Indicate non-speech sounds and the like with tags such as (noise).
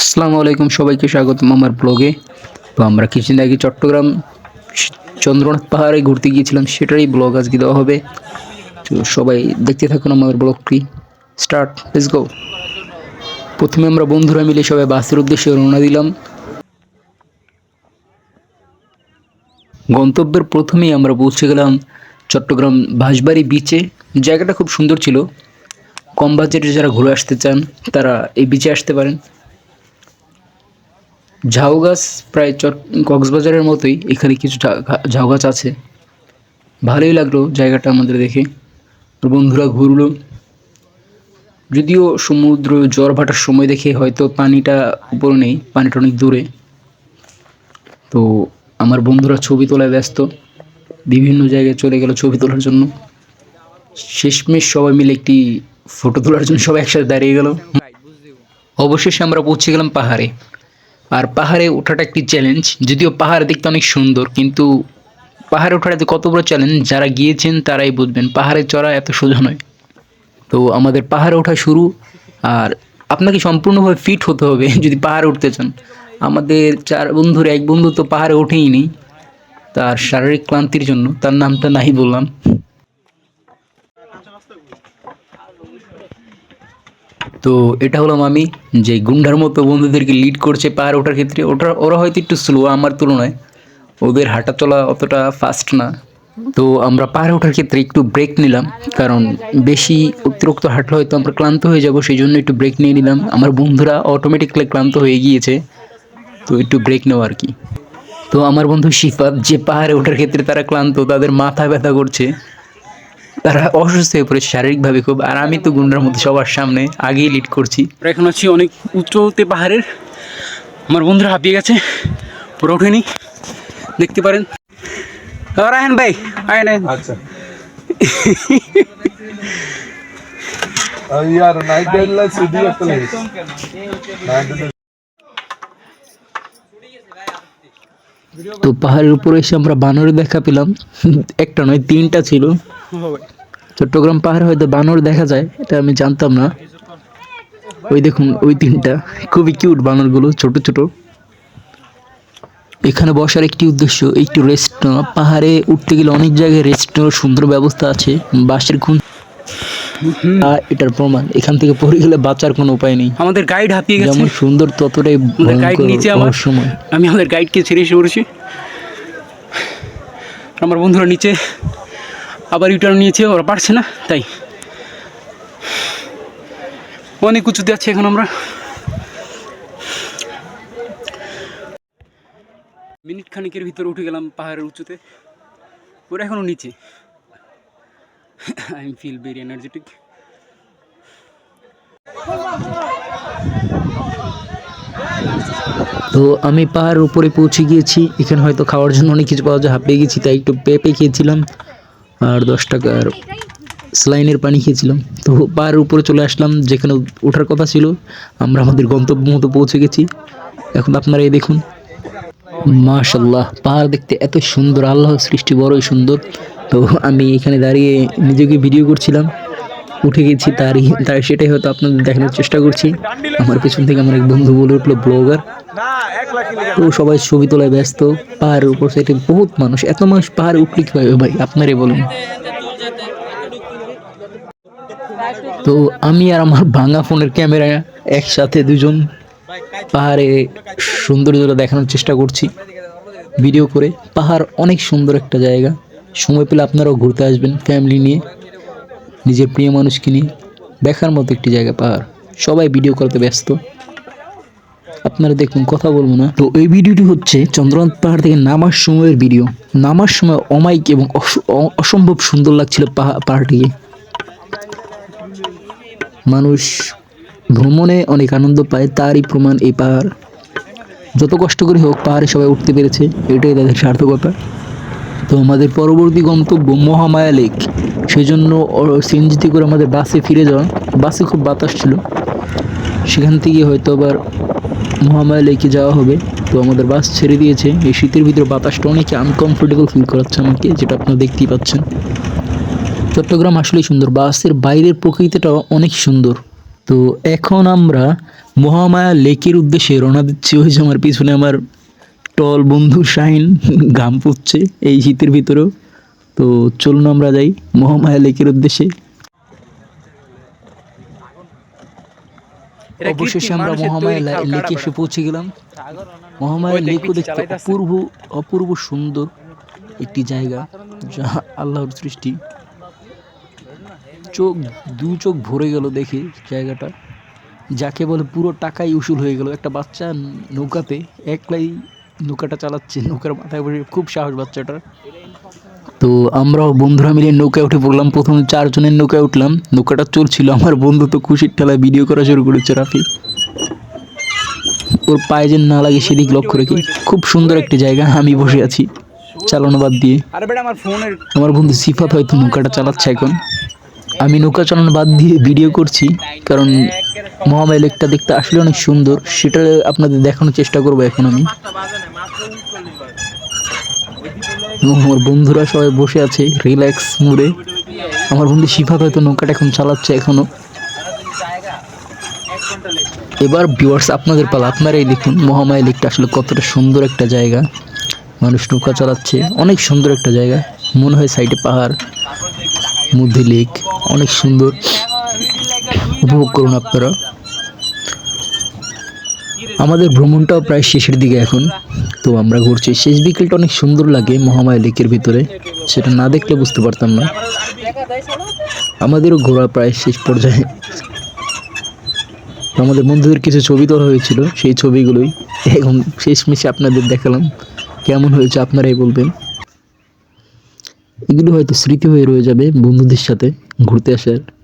আসসালামু আলাইকুম, সবাইকে স্বাগতম আমার ব্লগে। তো আমরা কিছুদিন আগে চট্টগ্রাম চন্দ্রনাথ পাহাড়ে ঘুরতে গিয়েছিলাম, সেটারই ব্লগ আজকে দেওয়া হবে। তো সবাই দেখতে থাকুন আমার ব্লগটি। স্টার্ট লেটস গো প্রথমে আমরা বন্ধুরা মিলে সবাই বাসের উদ্দেশ্যে রওনা দিলাম। গন্তব্যের প্রথমেই আমরা পৌঁছে গেলাম চট্টগ্রাম বাঁশবাড়ি বিচে জায়গাটা খুব সুন্দর ছিল। কম বাজেটে যারা ঘুরে আসতে চান, তারা এই বিচে আসতে পারেন। ঝাউ গাছ প্রায় চট কক্সবাজারের মতোই এখানে কিছু ঝাউ গাছ আছে। ভালোই লাগল জায়গাটা আমাদের দেখে। বন্ধুরা ঘুরলো। যদিও সমুদ্র জ্বর ভাটার সময় দেখে হয়তো পানিটা উপরে নেই পানিটা অনেক দূরে। তো আমার বন্ধুরা ছবি তোলায় ব্যস্ত। বিভিন্ন জায়গায় চলে গেল ছবি তোলার জন্য। শেষমেশ সবাই মিলে একটি ফটো তোলার জন্য সবাই একসাথে দাঁড়িয়ে গেল। অবশেষে আমরা পৌঁছে গেলাম পাহাড়ে। আর পাহাড়ে ওঠাটা একটি চ্যালেঞ্জ যদিও পাহাড় দেখতে অনেক সুন্দর, কিন্তু পাহাড়ে ওঠাটা কত বড় চ্যালেঞ্জ যারা গিয়েছেন তারাই বুঝবেন, পাহাড়ে চড়া এত সোজা নয়। তো আমাদের পাহাড়ে ওঠা শুরু, আর আপনাকে সম্পূর্ণভাবে ফিট হতে হবে (laughs) যদি পাহাড়ে উঠতে চান। আমাদের চার বন্ধুর, এক বন্ধু তো পাহাড়ে ওঠেই নি তার শারীরিক ক্লান্তির জন্য, তার নামটা নাই বললাম। তো এটা হলাম আমি যে গুন্ডার মতো বন্ধুদেরকে লিড করছে পাহাড় ওঠার ক্ষেত্রে। ওটা ওরা হয়তো একটু স্লো আমার তুলনায়। ওদের হাঁটা চলা অতটা ফাস্ট না। তো আমরা পাহাড়ে ওঠার ক্ষেত্রে একটু ব্রেক নিলাম, কারণ বেশি অতিরিক্ত হাঁটলে হয়তো আমরা ক্লান্ত হয়ে যাব সেই জন্য একটু ব্রেক নিয়ে নিলাম। আমার বন্ধুরা অটোমেটিকলি ক্লান্ত হয়ে গিয়েছে, তো একটু ব্রেক নেওয়া আর কি। তো আমার বন্ধু শিফাত, যে পাহাড়ে ওঠার ক্ষেত্রে তারা ক্লান্ত, তাদের মাথা ব্যথা করছে। তারা অসুস্থ হয়ে পড়েছে শারীরিকভাবে খুব আর আমি তো গুন্ডার মধ্যে সবার সামনে আগেই লিড করছি আমরা এখন আছি অনেক উঁচুতে পাহাড়ের আমার বন্ধুরা হাঁপিয়ে গেছে ওরা ওঠেনি দেখতে পারেন ও রায়হান ভাই আয় না अच्छा अरे यार नाइट डेडला सीधी अक्कल है नाइट তো পাহাড়ের উপরে এসে আমরা বানরের দেখা পেলাম (laughs) একটা নয় তিনটা ছিল চট্টগ্রাম পাহাড়ে হয়তো বানর দেখা যায় এটা আমি জানতাম না। ওই দেখুন ওই তিনটা। খুবই কিউট বানরগুলো ছোট ছোট। এখানে বসার একটি উদ্দেশ্য একটু রেস্ট নেওয়া। পাহাড়ে উঠতে গেলে অনেক জায়গায় রেস্ট নেওয়ার সুন্দর ব্যবস্থা আছে। বাসের খুন আর এটার প্রমাণ এখান থেকে পড়ে গেলে বাঁচার কোনো উপায় নেই। আমাদের গাইড হাঁপিয়ে গেছে। যেমন সুন্দর ততটাই গাইড নিচে আমার সময় আমি আমাদের গাইডকে ছেড়ে এসে পড়েছি। আমার বন্ধুরা নিচে আবার ইউটার্ন নিয়েছে, ওরা পারছে না, তাই। অনেক উঁচুতে আছি এখন আমরা। মিনিট খানিকের ভিতরে উঠে গেলাম পাহাড়ের উঁচুতে। ওরা এখনও নিচে। আই ফিল ভেরি এনার্জেটিক তো আমি পাহাড়ের উপরে পৌঁছে গিয়েছি। এখানে হয়তো খাওয়ার জন্য অনেক কিছু পাওয়া যায়, হাঁপিয়ে গেছি, তাই একটু পেঁপে খেয়েছিলাম। আর দশ টাকার স্লাইনের পানি খেয়েছিলাম। তো পাহাড়ের উপরে চলে আসলাম, যেখানে ওঠার কথা ছিল, আমরা আমাদের গন্তব্য মতো পৌঁছে গেছি। এখন আপনারা এই দেখুন। মাশাল্লাহ পাহাড় দেখতে এত সুন্দর, আল্লাহ সৃষ্টি বড়ই সুন্দর। তো আমি এখানে দাঁড়িয়ে নিজেকে ভিডিও করছিলাম, উঠে গেছি তারই তাই সেটাই হয়তো আপনাদের দেখানোর চেষ্টা করছি। আমার পেছন থেকে আমার এক বন্ধু বলে উঠল ব্লগার তো সবাই ছবি তোলায় ব্যস্ত, পাহাড়ের উপর সাইডে বহুত মানুষ। এত মানুষ পাহাড়ে উঠলে কি হবে ভাই? আপনারই বলুন। তো আমি আর আমার ভাঙা ফোনের ক্যামেরা একসাথে দুজন পাহাড়ে সৌন্দর্যটা দেখানোর চেষ্টা করছি। ভিডিও করে পাহাড় অনেক সুন্দর একটা জায়গা। সময় পেলে আপনারাও ঘুরতে আসবেন ফ্যামিলি নিয়ে, নিজের প্রিয় মানুষকে নিয়ে। দেখার মতো একটি জায়গা পাহাড়। সবাই ভিডিও করতে ব্যস্ত। আপনারা দেখুন, কথা বলব না। তো এই ভিডিওটি হচ্ছে চন্দ্রনাথ পাহাড় থেকে নামার সময়ের ভিডিও। নামার সময় অমাইক এবং অসম্ভব সুন্দর লাগছিল পাহা- পাহাড়টিকে। মানুষ ভ্রমণে অনেক আনন্দ পায়, তারই প্রমাণ এই পাহাড়। যত কষ্ট করে হোক, পাহাড়ে সবাই উঠতে পেরেছে, এটাই তাদের সার্থকতা তো আমাদের পরবর্তী গন্তব্য মহামায়া লেক। সেই জন্য সিএনজিতে করে আমাদের বাসে ফিরে যাওয়া, বাসে খুব বাতাস ছিল। সেখান থেকে হয়তো আবার মহামায়া লেকে যাওয়া হবে। তো আমাদের বাস ছেড়ে দিয়েছে। এই শীতের ভিতরে বাতাসটা অনেক আনকমফোর্টেবল ফিল করাচ্ছে আমাকে, যেটা আপনারা দেখতেই পাচ্ছেন। চট্টগ্রাম আসলেই সুন্দর। বাসের বাইরের প্রকৃতিটাও অনেক সুন্দর। তো এখন আমরা মহামায়া লেকের উদ্দেশ্যে রওনা দিচ্ছি। ওই যে আমার পিছনে আমার টল বন্ধু শাহিন ঘাম পুচ্ছে এই শীতের ভিতরেও। তো চলুন আমরা যাই মহামায়া লেকের উদ্দেশ্যে। অবশেষে আমরা মহামায়া লেকে এসে পৌঁছে গেলাম। মহামায়া লেকও দেখতে অপূর্ব অপূর্ব সুন্দর একটি জায়গা যা আল্লাহর সৃষ্টি। চোখ দু চোখ ভরে গেল দেখে জায়গাটা। যাকে বলে পুরো টাকাই উসুল হয়ে গেল। একটা বাচ্চা নৌকাতে একলাই নৌকাটা চালাচ্ছে নৌকার মাথায় বসে খুব সাহস বাচ্চাটার। তো আমরাও বন্ধুরা মিলে নৌকায় উঠে পড়লাম। প্রথম চারজনের নৌকায় উঠলাম। নৌকাটা চলছিল। আমার বন্ধু তো খুশির ঠেলায় ভিডিও করা শুরু করেছে রাফি ওর পায়ে যেন না লাগে সেদিক লক্ষ্য রেখে। খুব সুন্দর একটি জায়গা আমি বসে আছি। চালানো বাদ দিয়ে। আমার বন্ধু সিফাত হয়তো নৌকাটা চালাচ্ছে এখন। আমি নৌকা চালানো বাদ দিয়ে ভিডিও করছি কারণ মহামায়া লেকটা দেখতে আসলে অনেক সুন্দর। সেটা আপনাদের দেখানোর চেষ্টা করব এখন আমি। এবং আমার বন্ধুরা সবাই বসে আছে রিল্যাক্স মুডে আমার বন্ধু সিফাত হয়তো নৌকাটা এখন চালাচ্ছে এখনও। এবার ভিউয়ার্স আপনাদের পালা, আপনারাই দেখুন মহামায়া লেকটা আসলে কতটা সুন্দর একটা জায়গা। মানুষ নৌকা চালাচ্ছে, অনেক সুন্দর একটা জায়গা। মনে হয় সাইডে পাহাড়, মধ্যে লেক, অনেক সুন্দর। উপভোগ করুন আপনারা। আমাদের ভ্রমণটাও প্রায় শেষের দিকে এখন। তো আমরা ঘুরছি। শেষ বিকেলটা অনেক সুন্দর লাগে মহামায়া লেকের ভিতরে। সেটা না দেখলে বুঝতে পারতাম না। আমাদেরও ঘোরা প্রায় শেষ পর্যায়ে। আমাদের বন্ধুদের কিছু ছবি তোলা হয়েছিল, সেই ছবিগুলোই। এখন শেষমেশে আপনাদের দেখালাম কেমন হয়েছে আপনারাই বলবেন। এগুলো হয়তো স্মৃতি হয়ে রয়ে যাবে বন্ধুদের সাথে ঘুরতে আসার।